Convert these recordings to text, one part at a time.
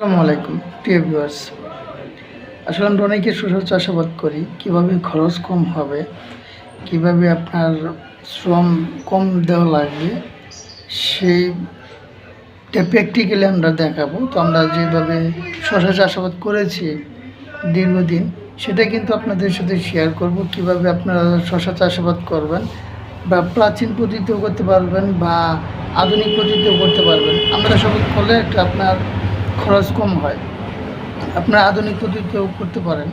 আসসালামু আলাইকুম, প্রিয় ভিউয়ার্স। আসলে আমরা অনেকে শস্য চাষাবাদ করি, কীভাবে খরচ কম হবে, কীভাবে আপনার শ্রম কম দেওয়া লাগবে সেইটা প্র্যাকটিক্যালি আমরা দেখাবো। তো আমরা যেভাবে শস্য চাষাবাদ করেছি দীর্ঘদিন, সেটা কিন্তু আপনাদের সাথে শেয়ার করব, কীভাবে আপনারা শস্য চাষাবাদ করবেন, বা প্রাচীন পদ্ধতিতেও করতে পারবেন, বা আধুনিক পদ্ধতিতেও করতে পারবেন। আমরা সবাই করলে একটা আপনার খরচ কম হয়। আপনার আধুনিক পদ্ধতিতেও করতে পারেন।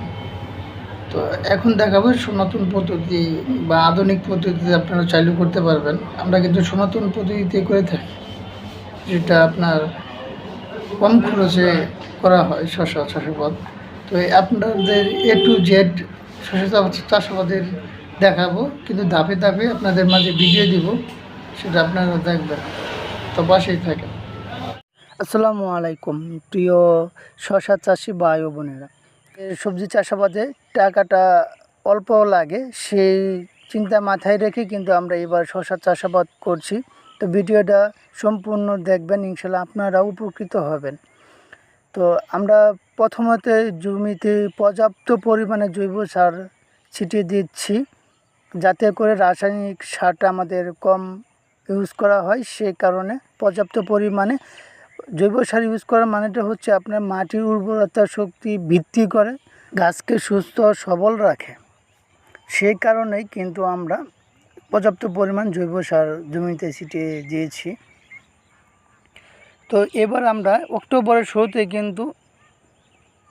তো এখন দেখাবো সনাতন পদ্ধতি বা আধুনিক পদ্ধতিতে আপনারা চাইলেও করতে পারবেন। আমরা কিন্তু সনাতন পদ্ধতিতে করে থাকি, যেটা আপনার কম খরচে করা হয় শশা চাষাবাদ। তো আপনাদের এ টু জেড শশা চাষাবাদের দেখাবো, কিন্তু ধাপে ধাপে আপনাদের মাঝে ভিডিও দিব, সেটা আপনারা দেখবেন। তো বাসেই থাকেন। আসসালামু আলাইকুম, প্রিয় শশা চাষি ও বোনেরা। সবজি চাষাবাদে টাকাটা অল্প লাগে, সেই চিন্তা মাথায় রেখে কিন্তু আমরা এবার শশা চাষাবাদ করছি। তো ভিডিওটা সম্পূর্ণ দেখবেন, ইনশাল্লাহ আপনারা উপকৃত হবেন। তো আমরা প্রথমতে জমিতে পর্যাপ্ত পরিমাণে জৈব সার ছিটিয়ে দিচ্ছি, যাতে করে রাসায়নিক সারটা আমাদের কম ইউজ করা হয়। সেই কারণে পর্যাপ্ত পরিমাণে জৈব সার ইউজ করার মানেটা হচ্ছে আপনার মাটির উর্বরতা শক্তি বৃদ্ধি করে, গাছকে সুস্থ সবল রাখে। সেই কারণেই কিন্তু আমরা পর্যাপ্ত পরিমাণ জৈব সার জমিতে ছিটিয়ে দিয়েছি। তো এবার আমরা অক্টোবরের শুরুতে কিন্তু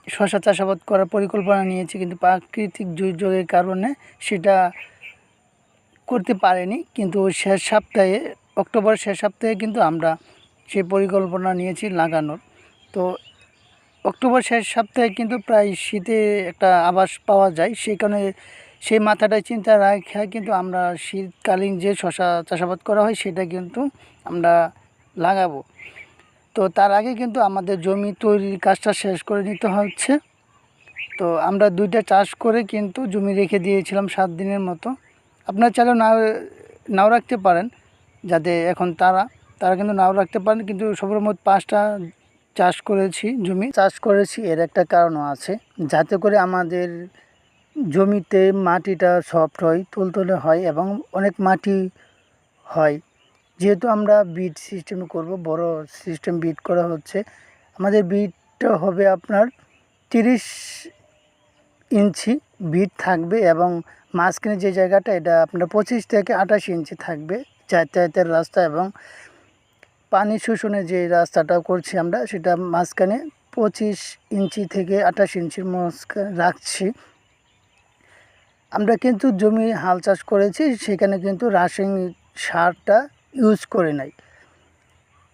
শশা চাষাবাদ করার পরিকল্পনা নিয়েছি, কিন্তু প্রাকৃতিক দুর্যোগের কারণে সেটা করতে পারেনি। কিন্তু শেষ সপ্তাহে, অক্টোবরের শেষ সপ্তাহে কিন্তু আমরা সেই পরিকল্পনা নিয়েছি লাগানোর। তো অক্টোবর শেষ সপ্তাহে কিন্তু প্রায় শীতে একটা আভাস পাওয়া যায়। সেই কারণে সেই মাথাটায় চিন্তা রাখা কিন্তু আমরা শীতকালীন যে শশা চাষাবাদ করা হয় সেটা কিন্তু আমরা লাগাবো। তো তার আগে কিন্তু আমাদের জমি তৈরির কাজটা শেষ করে নিতে হচ্ছে। তো আমরা দুইটা চাষ করে কিন্তু জমি রেখে দিয়েছিলাম সাত দিনের মতো। আপনার চাইলেও নাও নাও রাখতে পারেন যাতে এখন তারা তারা কিন্তু নাও রাখতে পারেন, কিন্তু সর্বমোট পাঁচটা চাষ করেছি জমি। চাষ করেছি, এর একটা কারণও আছে। যাতে করে আমাদের জমিতে মাটিটা সফট হয়, তুলতুলে হয় এবং অনেক মাটি হয়। যেহেতু আমরা বিট সিস্টেম করব, বড় সিস্টেম বিট করা হচ্ছে। আমাদের বিটটা হবে আপনার তিরিশ ইঞ্চি বিট থাকবে এবং মাঝখানে যে জায়গাটা, এটা আপনার পঁচিশ থেকে আঠাশ ইঞ্চি থাকবে, যাতায়াতের রাস্তা এবং পানি শোষণে যে রাস্তাটা করছি আমরা, সেটা মাঝখানে পঁচিশ ইঞ্চি থেকে আঠাশ ইঞ্চির মাঝখানে রাখছি। আমরা কিন্তু জমি হাল চাষ করেছি, সেখানে কিন্তু রাসায়নিক সারটা ইউজ করে নাই।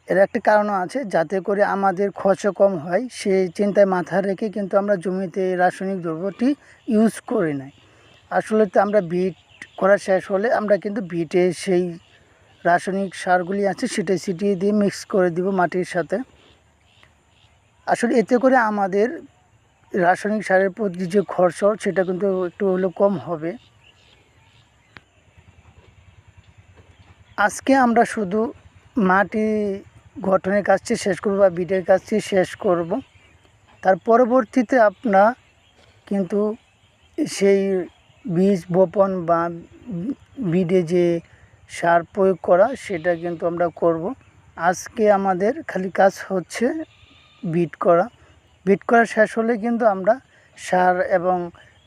এর একটা কারণও আছে, যাতে করে আমাদের খরচা কম হয়, সেই চিন্তায় মাথা রেখে কিন্তু আমরা জমিতে রাসায়নিক দ্রব্যটি ইউজ করি নাই। আসলে তো আমরা বিট করা শেষ হলে আমরা কিন্তু বিটে সেই রাসায়নিক সারগুলি আছে সেটা ছিটিয়ে দিয়ে মিক্স করে দিব মাটির সাথে। আসলে এতে করে আমাদের রাসায়নিক সারের প্রতি যে খরচ সেটা কিন্তু একটু হলেও কম হবে। আজকে আমরা শুধু মাটি গঠনের কাজটি শেষ করব বা বিটের কাজটি শেষ করব। তার পরবর্তীতে আপনার কিন্তু সেই বীজ বপন বা বিডে যে সার প্রয়োগ করা, সেটা কিন্তু আমরা করব। আজকে আমাদের খালি কাজ হচ্ছে বিট করা। বিট করা শেষ হলে কিন্তু আমরা সার এবং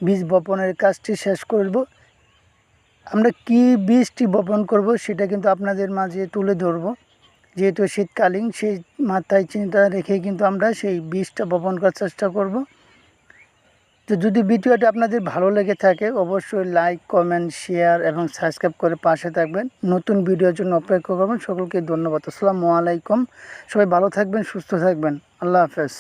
বীজ বপনের কাজটি শেষ করব। আমরা কি বীজটি বপন করব সেটা কিন্তু আপনাদের মাঝে তুলে ধরব। যেহেতু শীতকালীন, সেই মাথায় চিন্তা রেখে কিন্তু আমরা সেই বীজটা বপন করার চেষ্টা করব। তো যদি ভিডিওটি আপনাদের ভালো লেগে থাকে, অবশ্যই লাইক কমেন্ট শেয়ার এবং সাবস্ক্রাইব করে পাশে থাকবেন। নতুন ভিডিওর জন্য অপেক্ষা করবেন। সকলকে ধন্যবাদ। আসসালামু আলাইকুম। সবাই ভালো থাকবেন, সুস্থ থাকবেন। আল্লাহ হাফেজ।